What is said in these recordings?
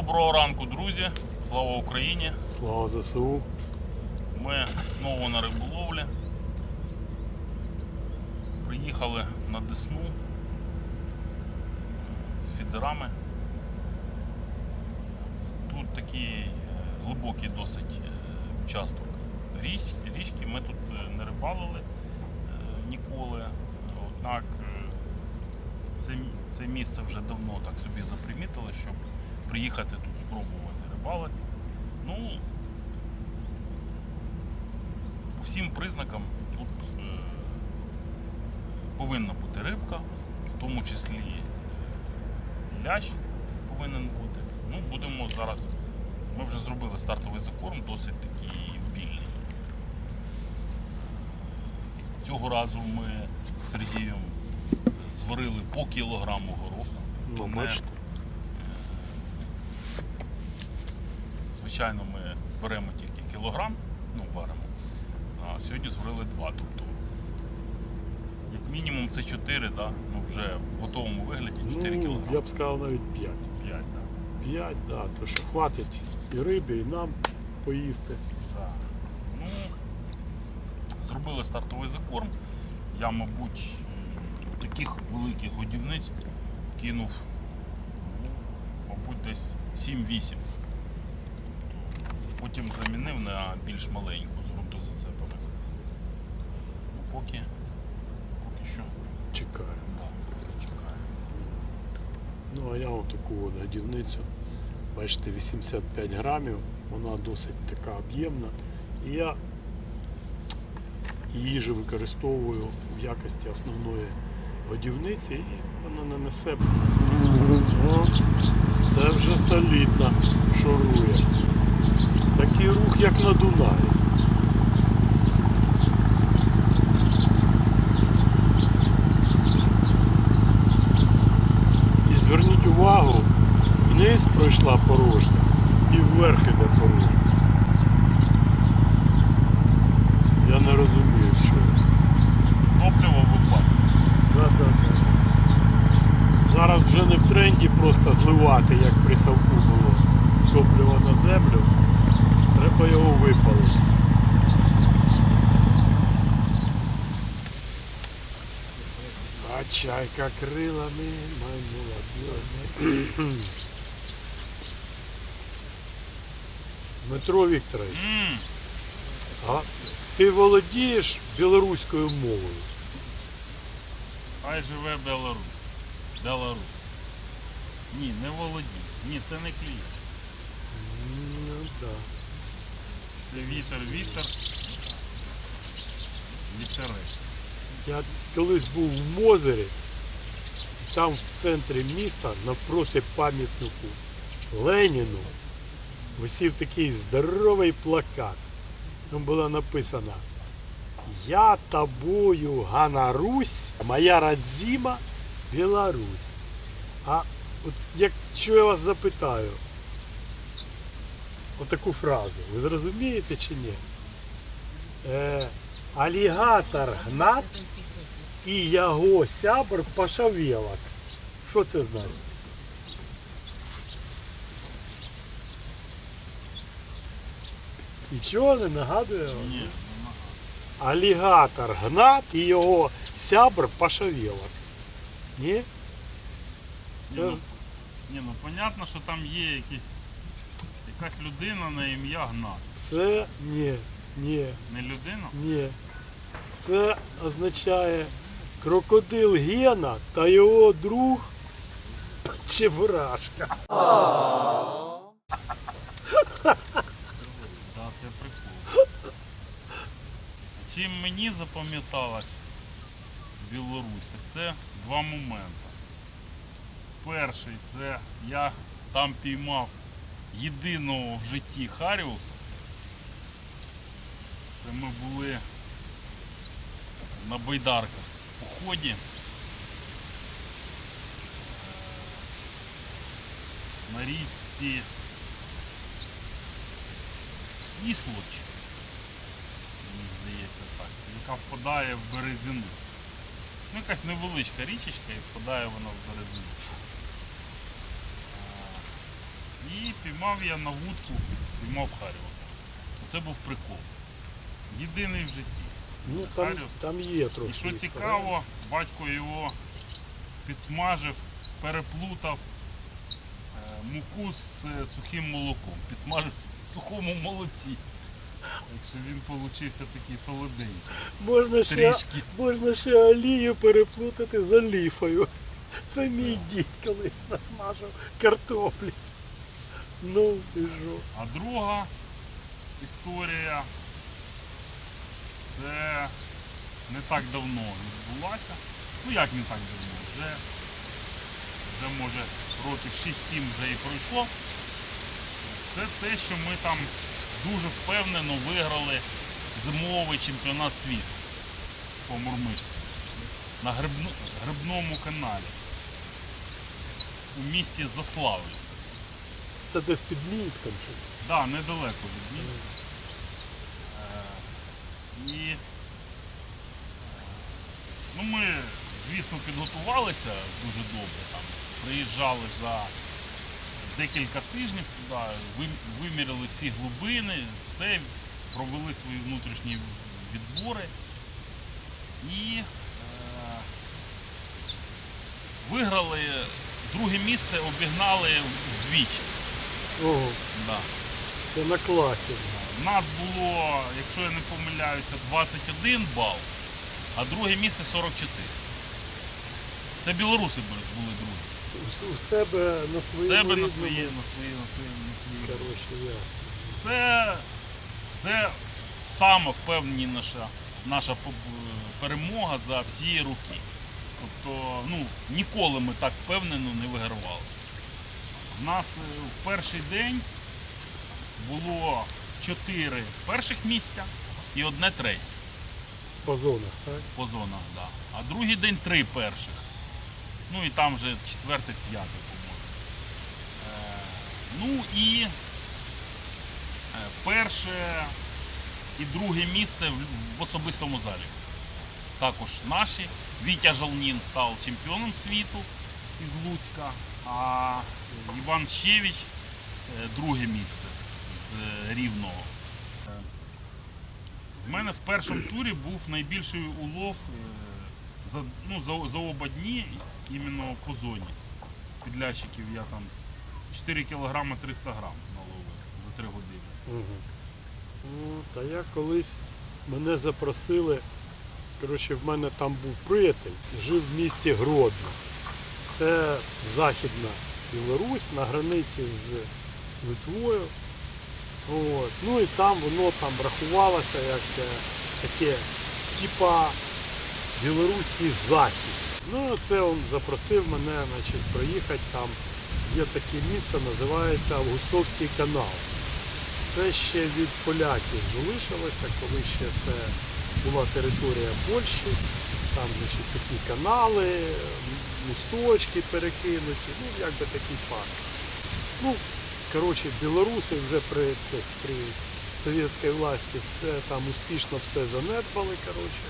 Доброго ранку, друзі! Слава Україні! Слава ЗСУ. Ми знову на риболовлі. Приїхали на Десну з фідерами. Тут такий е, глибокий досить е, участок річки. Ми тут е, не рибалили ніколи. Однак це місце вже давно так собі запримітили, щоб приїхати тут спробувати рибалити. Ну, по всім признакам тут е, повинна бути рибка, в тому числі лящ повинен бути. Ну, будемо зараз. Ми вже зробили стартовий закорм, досить такий вбільний. Цього разу ми з Сергієм зварили по кілограму гороху. Ну, Не- бачите. Звичайно, ми беремо тільки кілограм, ну варимо. А сьогодні зварили 2. Тобто, як мінімум це 4, да? ну вже в готовому вигляді 4 Ну, кілограми. я б сказав навіть 5. 5, да. 5, да, то що хватить і рибі, і нам поїсти. Так. Ну, зробили стартовий закорм. Я, мабуть, таких великих годівниць кинув, ну, мабуть, десь 7-8. Потім замінив на більш маленьку з ґрунтозацепами. Ну, поки, поки що Чекаю. да, чекаю. Ну, а я отаку от годівницю. Бачите, 85 грамів, вона досить така об'ємна. І я її же використовую в якості основної годівниці і вона не несе. Це вже солідно шорує. Такий рух, як на Дунаї. І зверніть увагу, вниз пройшла порожня і вверх іде порожня. Я не розумію чого. Топливо випадає. Да, да, да. Зараз вже не в тренді просто зливати, як при Савку було топливо на землю. Треба його випалити. А чайка крилами майнула білими. Дмитро Вікторович, а ти володієш білоруською мовою? Хай живе Беларусь. Беларусь. Ні, не володій. Ні, це не клієнт. Ну так. Це вітер, вітер. Вітерець. Я колись був в Мозері, там в центрі міста, навпроти пам'ятнику Леніну, висів такий здоровий плакат. Там було написано Я тобою ганарусь, моя родзима Білорусь. А от якщо я вас запитаю отаку фразу, ви зрозумієте чи ні? Е, алігатор гнат і його сябр пошавелок. Що це значить? Нічого не нагадує вам? Ні, Алігатор гнат і його сябр пошавелок. Ні? ні, Це ну, ні, ну понятно, що там є якісь, якась людина на ім'я Гнат. Це ні, ні, Не людина? ні. Це означає крокодил Гена та його друг Чебурашка. Да, це прикол. Чим мені запам'яталась Білорусь, так це два моменти. Перший це я там піймав єдиного в житті Харіуса. Це ми були на байдарках в поході. На річці Іслоч, мені здається так, яка впадає в березину. Ну, якась невеличка річечка і впадає вона в березину. І піймав я на вудку, піймав Харіуса. Це був прикол. Єдиний в житті. Ну там, Харіус. там є трохи. І що їх, цікаво, батько його підсмажив, переплутав е, муку з е, сухим молоком. Підсмажив в сухому молоці. Так що він получився такий солоденький. Можна ще, Трішки. можна ще олію переплутати з оліфою. Це мій дід колись насмажив картоплі. Ну, і що? А друга історія це не так давно відбулася. Ну як не так давно? Вже, вже може років 6-7 вже і пройшло. Це те, що ми там дуже впевнено виграли зимовий чемпіонат світу по мурмишці на грибному каналі у місті Заславль. Це десь під Мінськом. чи? Да, недалеко від Мінська. Е, І е, ну, ми, звісно, підготувалися дуже добре. Там, приїжджали за декілька тижнів туди, виміряли всі глибини, все, провели свої внутрішні відбори. І е, виграли друге місце, обігнали вдвічі. Ого, Да. це на класі. У нас було, якщо я не помиляюся, 21 бал, а друге місце 44. Це білоруси були були другі. У, у себе на своєму себе на свої, на свої, на свої, на свої. Коротше, ясно. Це, це сама впевненіша наша по- перемога за всі роки. Тобто, ну, ніколи ми так впевнено не вигравали. У нас е, в перший день було 4 перших місця і одне третє. По зонах, так? по зонах, да. А другий день три перших. Ну і там вже четверте, п'яте, по-моєму. Е, ну і е, перше і друге місце в, в особистому залі. Також наші. Вітя Жалнін став чемпіоном світу із Луцька, а Іван Щевич е, друге місце з Рівного. Е, в мене в першому турі був найбільший улов е, за, ну, за, за оба дні іменно по зоні. Підлящиків я там 4 кг 300 грам наловив за 3 години. Угу. Ну, та я колись мене запросили. Коротше, в мене там був приятель, жив в місті Гродно. Це Західна Білорусь на границі з Литвою. От. Ну і там воно там рахувалося як е, таке, типа білоруський захід. Ну, це він запросив мене значить, проїхати там. Є таке місце, називається Августовський канал. Це ще від поляків залишилося, коли ще це була територія Польщі. Там значить, такі канали, місточки перекинуті, ну якби такий парк. Ну, коротше, білоруси вже при, при совєтській власті все там успішно все занедбали. Коротше.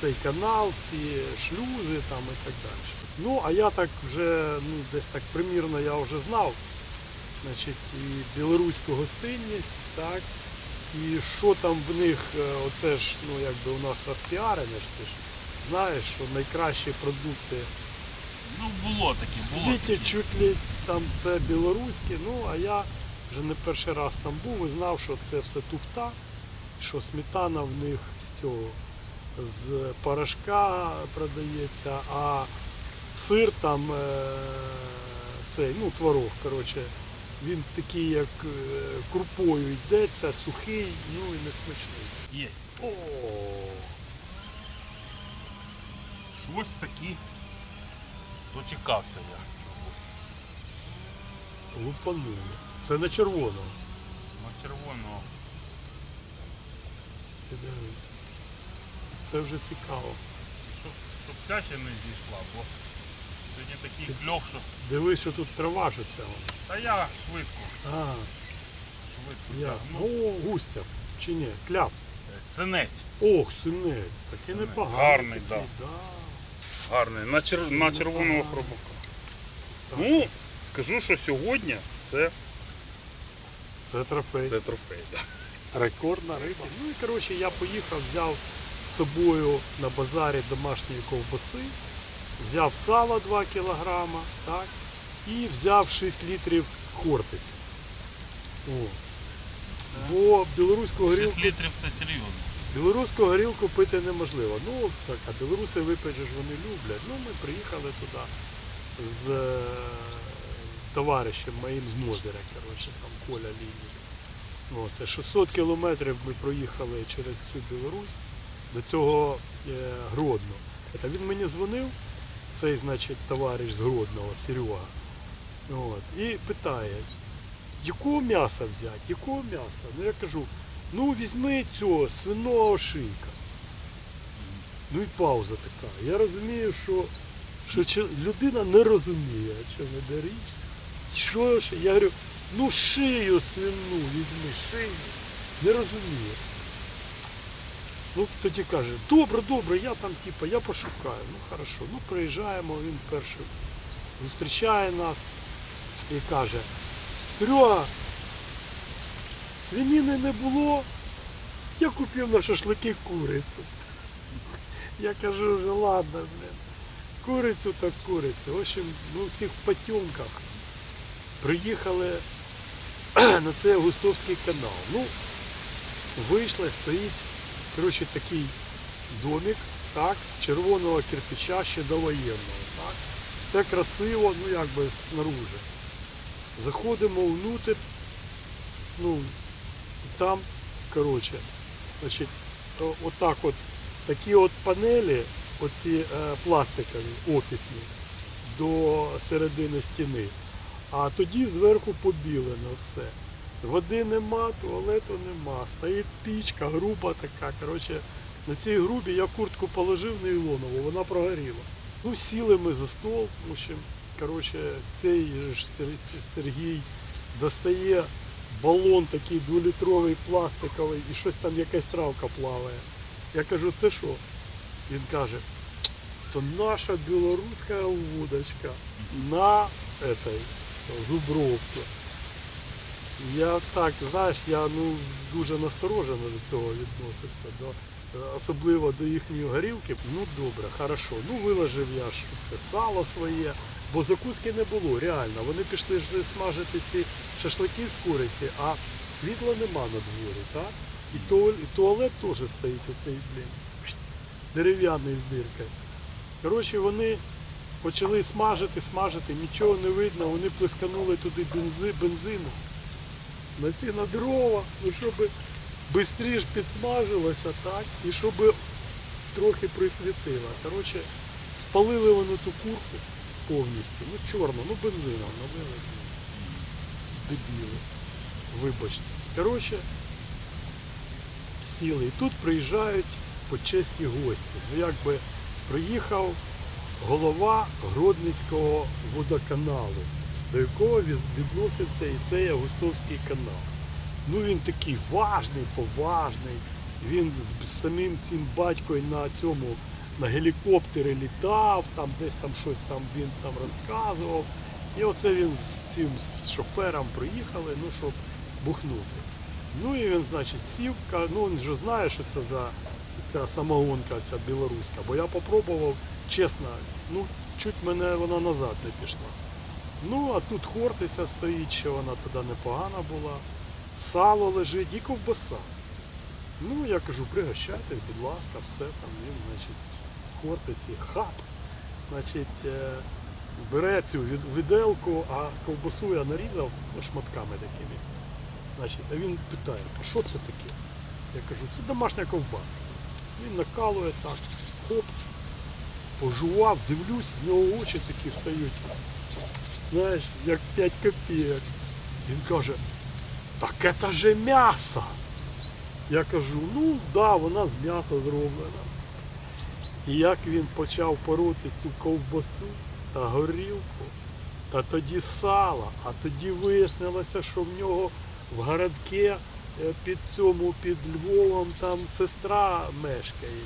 Цей канал, ці шлюзи там і так далі. Ну, а я так вже ну, десь так примірно я вже знав значить, і білоруську гостинність, так, і що там в них, е, оце ж, ну якби у нас розпіарене ж ти ж знаєш, що найкращі продукти Ну, було таке, в було світі чуть ли там це білоруські, ну а я вже не перший раз там був і знав, що це все туфта, що сметана в них з цього з порошка продається, а сир там е, цей, ну творог, коротше, він такий, як е, крупою йдеться, сухий, ну і несмачний. Є. О, Щось таки дочекався я чогось. лупанули. Це на червоному. На червоного. Це вже цікаво. Щоб, щоб ця ще не зійшла, бо сьогодні такий кльов, що. Дивись, що тут трава ж ця. Та я швидко, А, швидко я. Ну, густя. Чи ні? Кляпс. Синець. Ох, синець. Такий непоганий. Гарний, такий, да. Гарний. На, чер... на червоного хробака. Ну, скажу, що сьогодні це Це трофей. Це трофей. Да. Рекордна риба. Ну і коротше я поїхав, взяв з собою на базарі домашньої ковбаси, взяв сало 2 кілограма, так, і взяв 6 літрів хортиці. О. Бо білоруську 6 літрів це серйозно. Білоруську горілку пити неможливо. Ну так, а білоруси випити ж вони люблять. Ну ми приїхали туди з е, товаришем моїм з Мозиря, коротше, там Коля Лінік. О, це 600 кілометрів ми проїхали через всю Білорусь до цього е, Гродно. Та він мені дзвонив, цей, значить, товариш з Гродного, Серега. От, і питає, якого м'яса взяти? Якого м'яса? Ну я кажу, ну візьми цього свиного шийка. Ну і пауза така. Я розумію, що, що людина не розуміє, о чому йде річ. Що ж? Я говорю, ну шию свину візьми, шию. Не розуміє. Ну, тоді каже, добре, добре, я там, типа, я пошукаю. Ну хорошо, ну приїжджаємо, він перший зустрічає нас і каже, Серега, свинини не було, я купив на шашлики курицю. Я кажу, вже ладно, блин. Курицю так курицю. В общем, ну в цих потемках приїхали на цей Августовський канал. Ну, вийшли, стоїть, коротше, такий домик, так, з червоного кирпича ще довоєнного. Так. Все красиво, ну якби снаружи. Заходимо внутрь, ну, і там, коротше, значить, отак от, такі от панелі, оці е, пластикові, офісні, до середини стіни. А тоді зверху побілено все. Води нема, туалету нема. Стоїть пічка, груба така. Коротше, на цій грубі я куртку положив нейлонову, вона прогоріла. Ну, сіли ми за стол, в общем, коротше, цей ж Сергій достає балон такий дволітровий пластиковий і щось там якась травка плаває. Я кажу, це що? Він каже, то наша білоруська вудочка на этой зубровці. Я так, знаєш, я ну, дуже насторожено до цього відносився. До, особливо до їхньої горілки. Ну добре, хорошо. Ну виложив я ж це сало своє, бо закуски не було, реально. Вони пішли ж смажити ці шашлики з куриці, а світла нема на дворі, так? І, туалет, і туалет теж стоїть оцей, блін, дерев'яний з диркою. Коротше, вони почали смажити, смажити, нічого не видно, вони плесканули туди бензи, бензину на ці на дрова, ну щоб швидше підсмажилося, так, і щоб трохи присвітило. Коротше, спалили вони ту курку повністю, ну чорну, ну бензином налили. Дебіли. Вибачте. Коротше, сіли. І тут приїжджають почесні гості. Ну якби приїхав голова Гродницького водоканалу, до якого відносився і цей Августовський канал. Ну він такий важний, поважний. Він з, самим цим батькою на цьому на гелікоптері літав, там десь там щось там він там розказував. І оце він з цим з шофером приїхали, ну, щоб бухнути. Ну і він, значить, сів, ну він же знає, що це за ця самогонка, ця білоруська. Бо я попробував, чесно, ну, чуть мене вона назад не пішла. Ну, а тут хортиця стоїть, ще вона тоді непогана була. Сало лежить і ковбаса. Ну, я кажу, пригощайтесь, будь ласка, все там він, значить, хортиці, хап. Значить, е, бере цю від- виделку, а ковбасу я нарізав шматками такими. Значить, а він питає, а що це таке? Я кажу, це домашня ковбаска. Він накалує так, хоп, пожував, дивлюсь, в нього очі такі стають. Знаєш, як 5 копійок. Він каже, так це же м'ясо. Я кажу, ну да, вона з м'яса зроблена. І як він почав пороти цю ковбасу та горілку, та тоді сало, а тоді вияснилося, що в нього в городке е, під цьому, під Львовом там сестра мешкає.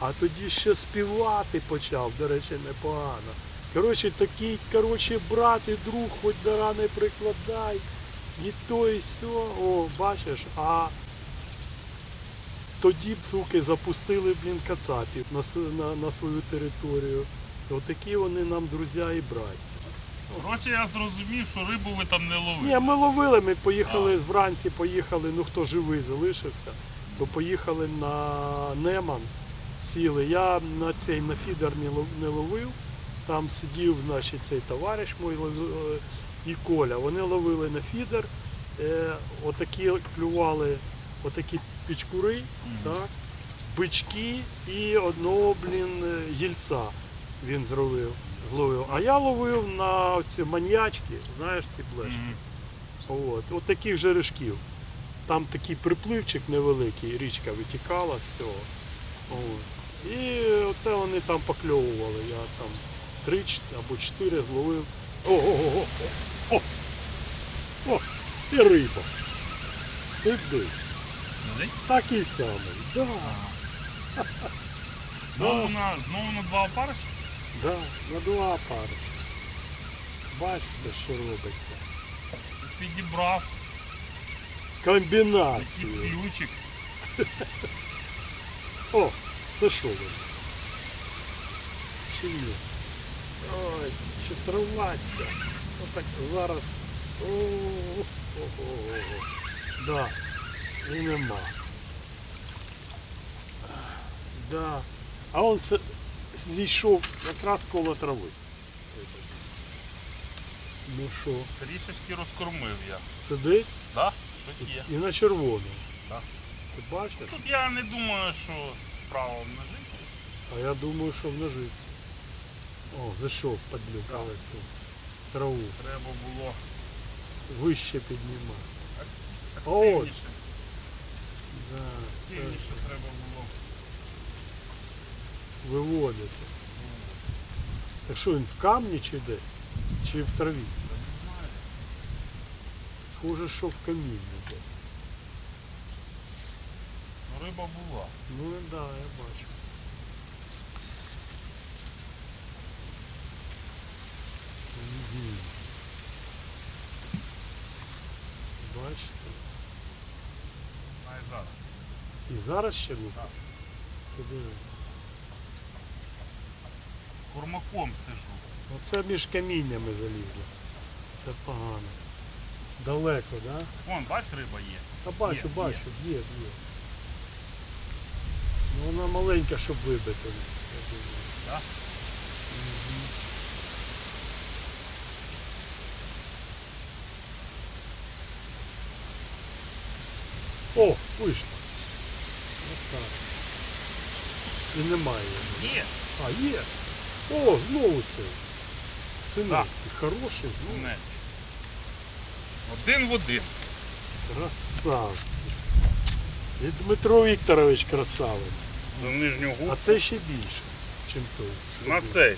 А тоді ще співати почав, до речі, непогано. Коротше, такий, коротше, брат і друг, хоч до рани прикладай. І то, і сьо. О, бачиш, а тоді суки запустили, блін, кацапів на, на, на свою територію. Отакі вони нам друзі і брать. Коротше, я зрозумів, що рибу ви там не ловили. Ні, ми ловили, ми поїхали вранці, поїхали, ну хто живий залишився, то поїхали на Неман, сіли. Я на цей на фідер не лов- не ловив. Там сидів значить, цей товариш мій е, і Коля. Вони ловили на фідер, е, отакі клювали отакі пічкури, так, бички і одного, блін, їльця він зловив. зловив. А я ловив на ці маньячки, знаєш, ці блешки. Мгм. От, от таких жерешків. Там такий припливчик невеликий, річка витікала з цього. От. І оце вони там покльовували. Я там три або чотири зловив. Ого-го-го. О! О! І риба. Сиди. Сидить? Такий самий. Да, Знову на, знову на два опариші? да, на два пари. Бачите, що робиться. Підібрав якийсь Комбінації. ключик. О, це що ви? Чи ні? Ой, чи триваться. Отак зараз. О-о-о. Да. І нема. Да. А он зійшов якраз коло трави. Ну що, Трішечки розкормив я. сидить Да? Щось є. і на червоному. Да. Ти бачиш? Тут я не думаю, що справа в ножиці. А я думаю, що в ножиці. О, зайшов подлюкали цю траву. Треба було Вище піднімати. О, активніше. Да, це Активніше треба було. виводити. Так що він в камні чи де? Чи в траві? Не знаю. Схоже, що в камінні десь. Ну, риба була. Ну так, да, я бачу. Бачите? Най зараз. І зараз ще лупить? Так. Туди. Кормаком сижу. Оце між каміннями залізло. Це погано. Далеко, так? Да? Вон, бач, риба є. Та бачу, Є, бачу, є, є. Ну вона маленька, щоб вибити. я думаю. Да? Мгм. О, вийшло. Отак. І немає. Є. А, є. О, знову цей. Синець. Так. Хороший. Синець. Один в один. Красавці. І Дмитро Вікторович красавець. За нижню А це ще більше, ніж той. На цей.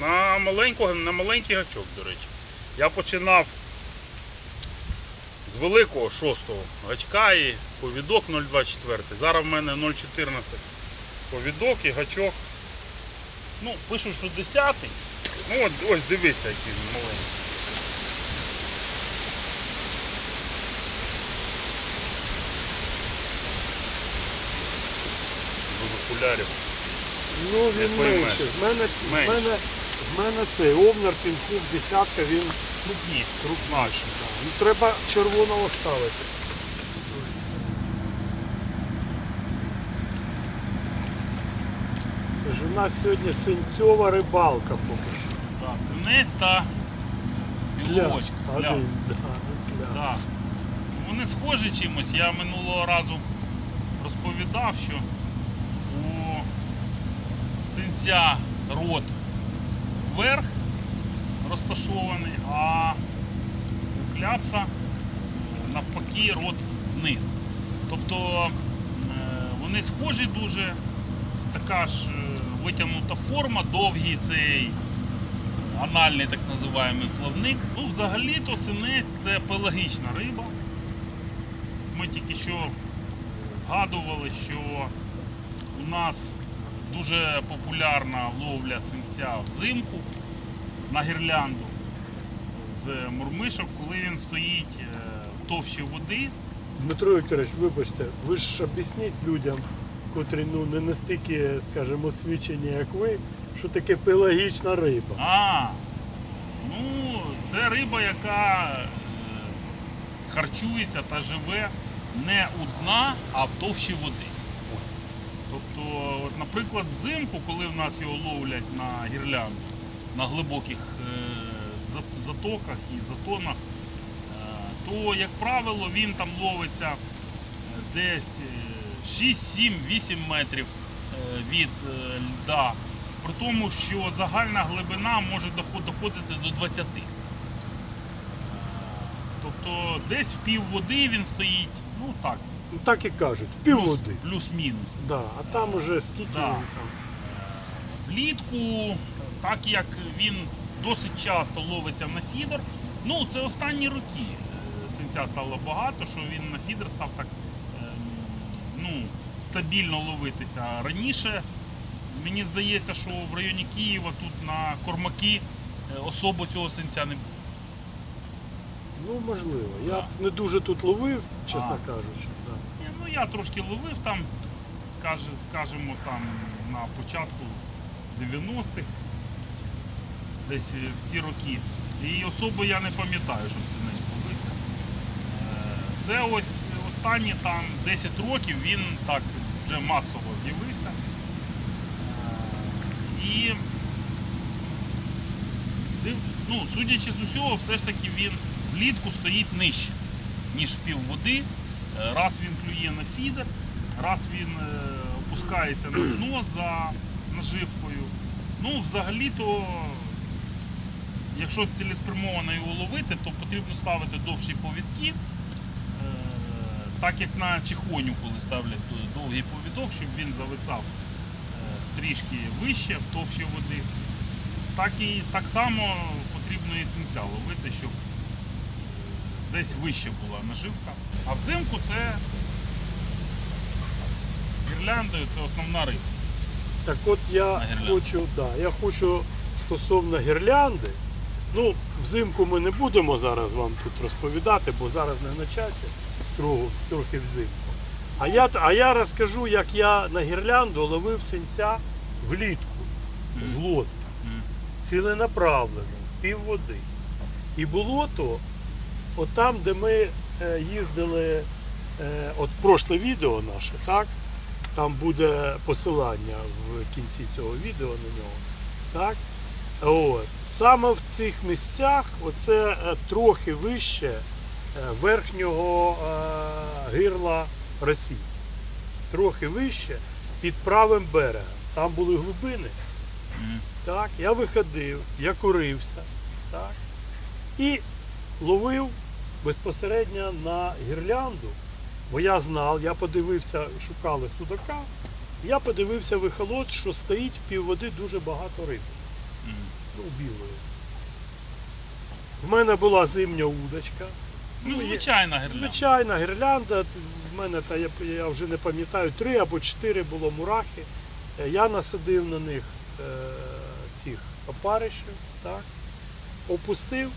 На, маленького, на маленький гачок, до речі. Я починав з великого шостого гачка і повідок 0,24. Зараз в мене 0,14 повідок і гачок. Ну, пишуть, що 10. Ну от ось дивися, який він маленький. Без окулярів. Ну він Не менше. В мене, в мене, в мене цей овнер пінкук десятка, він Крупні. крупніший. Ну, треба червоного ставити. У нас сьогодні синцьова рибалка поки що. Да, синець та. Пля. Да. Да. Вони схожі чимось. Я минулого разу розповідав, що у синця рот вверх розташований, а у кляпса навпаки рот вниз. Тобто е, вони схожі дуже, така ж е, витягнута форма, довгий цей анальний так називаємо плавник. Ну, взагалі-то синець це пелагічна риба. Ми тільки що згадували, що у нас дуже популярна ловля синця взимку на гірлянду з мурмишок, коли він стоїть е, в товщі води. Дмитро Вікторович, вибачте, ви ж об'ясніть людям, котрі ну, не настільки, скажімо, освічені, як ви, що таке пелагічна риба. А, ну, це риба, яка е, харчується та живе не у дна, а в товщі води. Тобто, от, наприклад, взимку, коли в нас його ловлять на гірлянду, на глибоких е, затоках і затонах, е, то, як правило, він там ловиться е, десь е, 6, 7, 8 метрів е, від е, льда. При тому, що загальна глибина може доходити до 20. Е, Тобто десь в пів води він стоїть, ну так, Ну так і кажуть, в пів плюс- води. плюс-мінус. Да, а там уже скільки Да. він там. Влітку, так як він досить часто ловиться на фідер, ну це останні роки синця стало багато, що він на фідер став так ну, стабільно ловитися. Раніше мені здається, що в районі Києва тут на кормаки е, особо цього синця не було. Ну, можливо. Я Да. не дуже тут ловив, чесно А. кажучи. Да. Ні, Ну я трошки ловив там, скаже, скажімо, там на початку 90-х, десь е, в ці роки. І особо я не пам'ятаю, щоб синець ловився. Е, Це ось останні там 10 років він так вже масово з'явився. Е, І ну, судячи з усього, все ж таки він влітку стоїть нижче, ніж з пів води. Е, Раз він клює на фідер, раз він е, опускається на дно за наживкою. Ну, взагалі-то, якщо цілеспрямовано його ловити, то потрібно ставити довші повідки. Так як на чихоню, коли ставлять довгий повідок, щоб він зависав е, трішки вище в товщі води. Так і так само потрібно і синця ловити, щоб е, десь вище була наживка. А взимку це гірляндою це основна риба. Так от я хочу, да, я хочу стосовно гірлянди. Ну, взимку ми не будемо зараз вам тут розповідати, бо зараз не на часі, трохи, трохи взимку. А я, а я розкажу, як я на гірлянду ловив синця влітку з Мгм. лодки. Ціленаправлено, в пів води. І було то, от там, де ми е, їздили, е, от прошле відео наше, так? Там буде посилання в кінці цього відео на нього. Так? От. Саме в цих місцях оце е, трохи вище е, верхнього е, гирла Росії. Трохи вище під правим берегом. Там були глибини. Так, я виходив, я курився, так, і ловив безпосередньо на гірлянду, бо я знав, я подивився, шукали судака, я подивився вихолод, що стоїть в півводи дуже багато риби. Ну, білої. В мене була зимня удочка. Ну, є- звичайна гірлянда. Звичайна гірлянда, в мене та я, я вже не пам'ятаю, три або чотири було мурахи. Е, Я насадив на них е, цих опаришів, так, опустив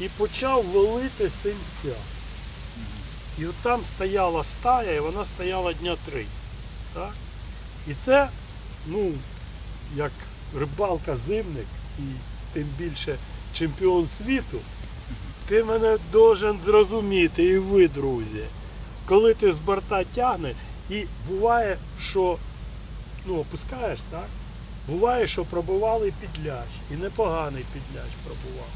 і почав ловити синця. І от там стояла стая, і вона стояла дня три. Так? І це, ну, як рибалка зимник і тим більше чемпіон світу, ти мене должен зрозуміти, і ви, друзі. Коли ти з борта тягне, і буває, що ну, опускаєш, так? Буває, що пробували підлящ. І непоганий підлящ пробував.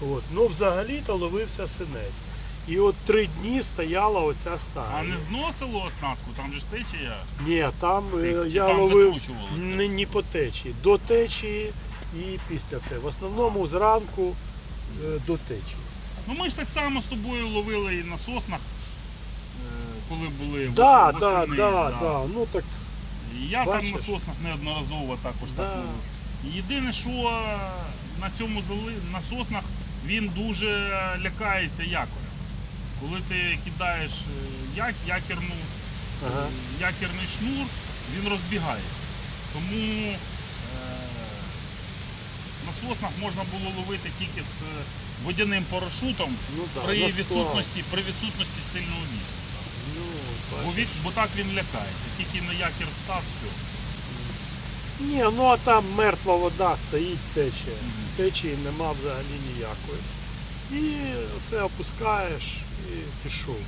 От. Ну, взагалі-то ловився синець. І от три дні стояла оця стая. А не зносило оснастку, там же ж течія. Ні, там е, Чи я там ловив закручували? не, не по течії, до течії і після течії. В основному зранку е, до течії. Ну ми ж так само з тобою ловили і на соснах, е, коли були Да, вос- да, восени, да, да. Ну так І я Бачиш? там на соснах неодноразово також Да. так ловив. Єдине, що е, на цьому зали... на соснах він дуже лякається якоря. Коли ти кидаєш е, як, якірну, Ага. е, якірний шнур, він розбігається. Тому е, на соснах можна було ловити тільки з е, водяним парашутом Ну, да, при відсутності, при відсутності сильного вітру. Ну, Бо, від, бо так він лякається. Тільки на якір встав, все. Ні, ну а там мертва вода стоїть, тече. Мгм. Течії нема взагалі ніякої. І це опускаєш і пішов.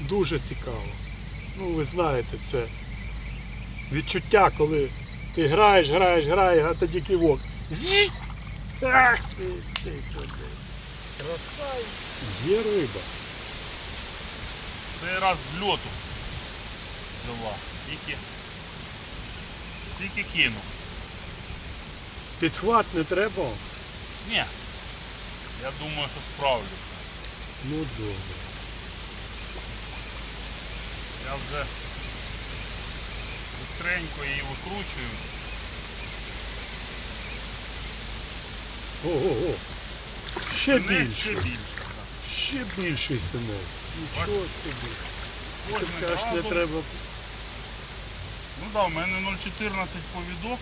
Дуже цікаво. Ну, ви знаєте, це відчуття, коли ти граєш, граєш, граєш, а тоді кивок. Зі! Ах ти, ти сюди. Краса. Є риба. Цей раз з льоту взяла. Тільки, тільки кинув. Підхват не треба? Ні. Я думаю, що справлюся. Ну добре. Я вже быстренько її викручую. Ого-го. Ще Не більше. ще більше. Ще більший синець. Нічого собі. Ти кажеш, не разом- треба. Ну так, да, в мене 0,14 повідок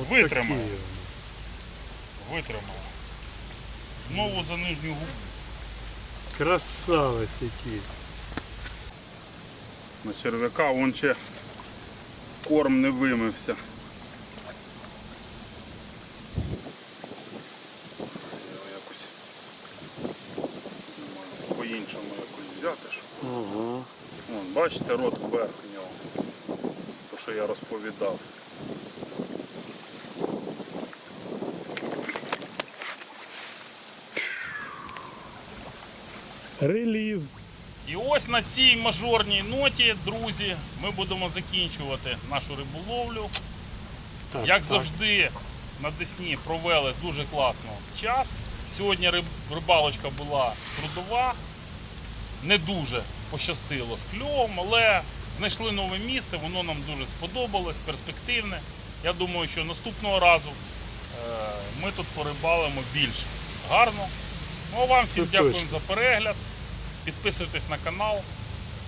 От Витримає. такі вони. витримав. Знову за нижню губу. Красавець який. На черв'яка вон ще корм не вимився. Якось по-іншому якось взяти. Вон, бачите, рот вверх нього. То, що я розповідав. Реліз. І ось на цій мажорній ноті, друзі, ми будемо закінчувати нашу риболовлю. Так, Як так. завжди, на Десні провели дуже класно час. Сьогодні риб- рибалочка була трудова, не дуже пощастило з кльовом, але знайшли нове місце, воно нам дуже сподобалось, перспективне. Я думаю, що наступного разу е, ми тут порибалимо більш гарно. Ну а вам всім Це дякуємо точно. за перегляд. Підписуйтесь на канал,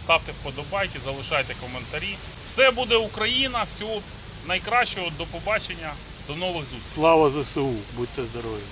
ставте вподобайки, залишайте коментарі. Все буде Україна, всього найкращого, до побачення, до нових зустрічей. Слава ЗСУ, будьте здорові.